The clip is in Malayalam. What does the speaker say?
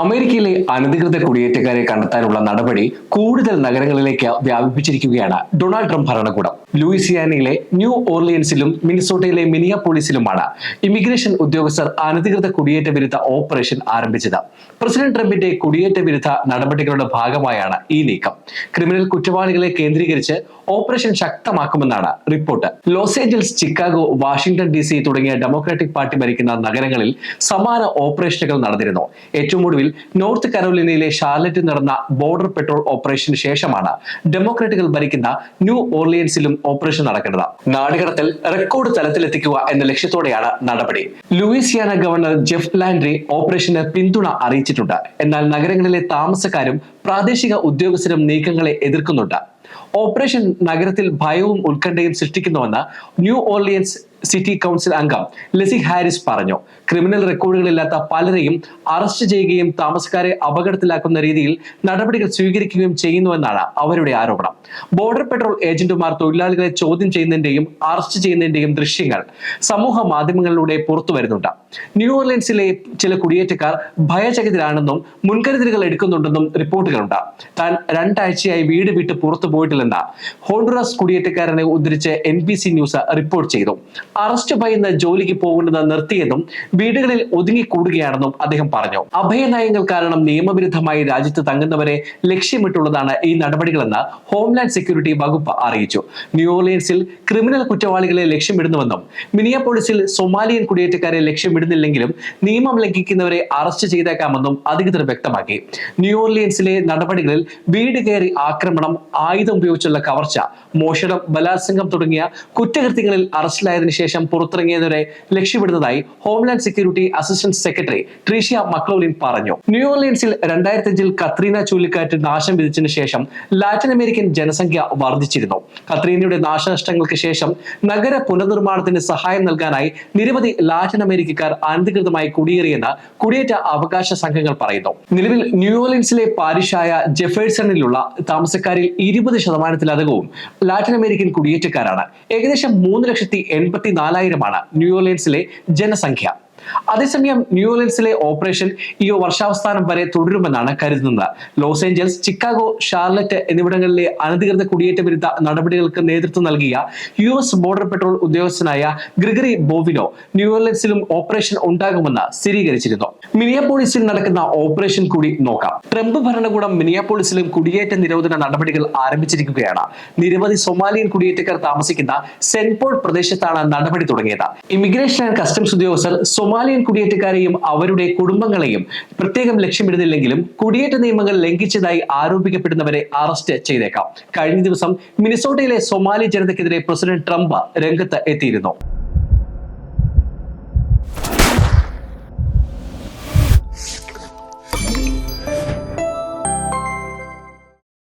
അമേരിക്കയിലെ അനധികൃത കുടിയേറ്റക്കാരെ കണ്ടെത്താനുള്ള നടപടി കൂടുതൽ നഗരങ്ങളിലേക്ക് വ്യാപിപ്പിച്ചിരിക്കുകയാണ് ഡൊണാൾഡ് ട്രംപ് ഭരണകൂടം. ലൂയിസിയാനയിലെ ന്യൂ ഓർലിയൻസിലും മിനിസോട്ടയിലെ മിനിയാപോളിസിലുമാണ് ഇമിഗ്രേഷൻ ഉദ്യോഗസ്ഥർ അനധികൃത കുടിയേറ്റ വിരുദ്ധ ഓപ്പറേഷൻ ആരംഭിച്ചത്. പ്രസിഡന്റ് ട്രംപിന്റെ കുടിയേറ്റ വിരുദ്ധ നടപടികളുടെ ഭാഗമായാണ് ഈ നീക്കം. ക്രിമിനൽ കുറ്റവാളികളെ കേന്ദ്രീകരിച്ച് operation ശക്തമാക്കുമെന്നാണ് report. Los Angeles Chicago Washington D തുടങ്ങിയ ഡെമോക്രാറ്റിക് പാർട്ടി ഭരിക്കുന്ന നഗരങ്ങളിൽ സമാന ഓപ്പറേഷനുകൾ നടന്നിരുന്നു. ഏറ്റവും നോർത്ത് കരോലിനയിലെ ഷാർലറ്റിൽ നടന്ന ബോർഡർ പെട്രോൾ ഓപ്പറേഷന് ശേഷമാണ് ഡെമോക്രാറ്റുകൾ ഭരിക്കുന്ന ന്യൂ ഓർലിയൻസിലും ഓപ്പറേഷൻ നടക്കുന്നത്. നാടുകടത്തൽ റെക്കോർഡ് തലത്തിലെത്തിക്കുക എന്ന ലക്ഷ്യത്തോടെയാണ് നടപടി. ലൂയിസിയാന ഗവർണർ ജെഫ് ലാൻഡ്രി ഓപ്പറേഷന് പിന്തുണ അറിയിച്ചിട്ടുണ്ട്. എന്നാൽ നഗരങ്ങളിലെ താമസക്കാരും പ്രാദേശിക ഉദ്യോഗസ്ഥരും നീക്കങ്ങളെ എതിർക്കുന്നുണ്ട്. ഓപ്പറേഷൻ നഗരത്തിൽ ഭയവും ഉത്കണ്ഠയും സൃഷ്ടിക്കുന്നുവെന്ന് ന്യൂ ഓർലിയൻസ് സിറ്റി കൗൺസിൽ അംഗം ലസി ഹാരിസ് പറഞ്ഞു. ക്രിമിനൽ റെക്കോർഡുകളില്ലാത്ത പലരെയും അറസ്റ്റ് ചെയ്യുകയും താമസക്കാരെ അപകടത്തിലാക്കുന്ന രീതിയിൽ നടപടികൾ സ്വീകരിക്കുകയും ചെയ്യുന്നുവെന്നാണ് അവരുടെ ആരോപണം. ബോർഡർ പെട്രോൾ ഏജന്റുമാർ തൊഴിലാളികളെ ചോദ്യം ചെയ്യുന്നതിന്റെയും അറസ്റ്റ് ചെയ്യുന്നതിന്റെയും ദൃശ്യങ്ങൾ സമൂഹ മാധ്യമങ്ങളിലൂടെ പുറത്തു വരുന്നുണ്ട്. ന്യൂ ഓർലൻസിലെ ചില കുടിയേറ്റക്കാർ ഭയചകിതരാണെന്നും മുൻകരുതലുകൾ എടുക്കുന്നുണ്ടെന്നും റിപ്പോർട്ടുകളുണ്ട്. താൻ രണ്ടാഴ്ചയായി വീട് വിട്ട് പുറത്തു പോയിട്ടില്ലെന്ന് ഹോണ്ടുറാസ് കുടിയേറ്റക്കാരനെ ഉദ്ധരിച്ച് N B C news report ചെയ്തു. അറസ്റ്റ് ഭയന്ന് ജോലിക്ക് പോകേണ്ടത് നിർത്തിയെന്നും വീടുകളിൽ ഒതുങ്ങിക്കൂടുകയാണെന്നും അദ്ദേഹം പറഞ്ഞു. അഭയനയങ്ങൾ കാരണം നിയമവിരുദ്ധമായി രാജ്യത്ത് തങ്ങുന്നവരെ ലക്ഷ്യമിട്ടുള്ളതാണ് ഈ നടപടികളെന്ന് ഹോംലാൻഡ് സെക്യൂരിറ്റി വകുപ്പ് അറിയിച്ചു. ന്യൂ ഓർലിയൻസിൽ ക്രിമിനൽ കുറ്റവാളികളെ ലക്ഷ്യമിടുന്നുവെന്നും മിനിയാപോളിസിൽ സൊമാലിയൻ കുടിയേറ്റക്കാരെ ലക്ഷ്യമിടുന്നില്ലെങ്കിലും നിയമം ലംഘിക്കുന്നവരെ അറസ്റ്റ് ചെയ്തേക്കാമെന്നും അധികൃതർ വ്യക്തമാക്കി. ന്യൂ ഓർലിയൻസിലെ നടപടികളിൽ വീട് കയറി ആക്രമണം ആയുധം ഉപയോഗിച്ചുള്ള കവർച്ച മോഷണം ബലാത്സംഗം തുടങ്ങിയ കുറ്റകൃത്യങ്ങളിൽ അറസ്റ്റിലായതിനു ശേഷം പുറത്തിറങ്ങിയവരെ ലക്ഷ്യമിടുന്നതായി Homeland Security assistant secretary Tricia McLaughlin പറഞ്ഞു. ന്യൂ ഓർലിയൻസിൽ രണ്ടായിരത്തി അഞ്ചിൽ കത്രീന ചുഴലിക്കാറ്റ് നാശം വിധിച്ചതിനു ശേഷം ലാറ്റിൻ അമേരിക്കൻ ജനസംഖ്യ വർദ്ധിച്ചിരുന്നു. കത്രീനയുടെ നാശനഷ്ടങ്ങൾക്ക് ശേഷം നഗര പുനർനിർമ്മാണത്തിന് സഹായം നൽകാനായി നിരവധി ലാറ്റിൻ അമേരിക്കക്കാർ അനധികൃതമായി കുടിയേറിയെന്ന് കുടിയേറ്റ അവകാശ സംഘങ്ങൾ പറയുന്നു. നിലവിൽ ന്യൂ ഓർലിയൻസിലെ പാരിഷായ ജെഫേഴ്സണിലുള്ള താമസക്കാരിൽ ഇരുപത് ശതമാനത്തിലധികവും ലാറ്റിൻ അമേരിക്കൻ കുടിയേറ്റക്കാരാണ്. ഏകദേശം മൂന്ന് ലക്ഷത്തി എൺപത്തി നാലായിരമാണ് ന്യൂ ഓർലിയൻസിലെ ജനസംഖ്യ. അതേസമയം ന്യൂ ഓർലിയൻസിലെ ഓപ്പറേഷൻ ഈ വർഷാവസാനം വരെ തുടരുമെന്നാണ് കരുതുന്നത്. ലോസ് ഏഞ്ചൽസ് ചിക്കാഗോ ഷാർലറ്റ് എന്നിവിടങ്ങളിലെ അനധികൃത കുടിയേറ്റ വിരുദ്ധ നടപടികൾക്ക് നേതൃത്വം നൽകിയ യു എസ് ബോർഡർ പെട്രോൾ ഉദ്യോഗസ്ഥനായ ഗ്രിഗറി ബോവിനോ ന്യൂ ഓർലിയൻസിലും ഓപ്പറേഷൻ ഉണ്ടാകുമെന്ന് സ്ഥിരീകരിച്ചിരുന്നു. മിനിയാപോളിസിൽ നടക്കുന്ന ഓപ്പറേഷൻ കൂടി നോക്കാം. ട്രംപ് ഭരണകൂടം മിനിയാപോളിസിലും കുടിയേറ്റ നിരോധന നടപടികൾ ആരംഭിച്ചിരിക്കുകയാണ്. നിരവധി സൊമാലിയൻ കുടിയേറ്റക്കാർ താമസിക്കുന്ന സെന്റ് പോൾ പ്രദേശത്താണ് നടപടി തുടങ്ങിയത്. ഇമിഗ്രേഷൻ ആൻഡ് കസ്റ്റംസ് ഉദ്യോഗസ്ഥർ സൊമാലിയൻ കുടിയേറ്റക്കാരെയും അവരുടെ കുടുംബങ്ങളെയും പ്രത്യേകം ലക്ഷ്യമിടുന്നില്ലെങ്കിലും കുടിയേറ്റ നിയമങ്ങൾ ലംഘിച്ചതായി ആരോപിക്കപ്പെടുന്നവരെ അറസ്റ്റ് ചെയ്തേക്കാം. കഴിഞ്ഞ ദിവസം മിനിസോട്ടയിലെ സൊമാലി ജനതയ്ക്കെതിരെ പ്രസിഡന്റ് ട്രംപ് രംഗത്ത് എത്തിയിരുന്നു.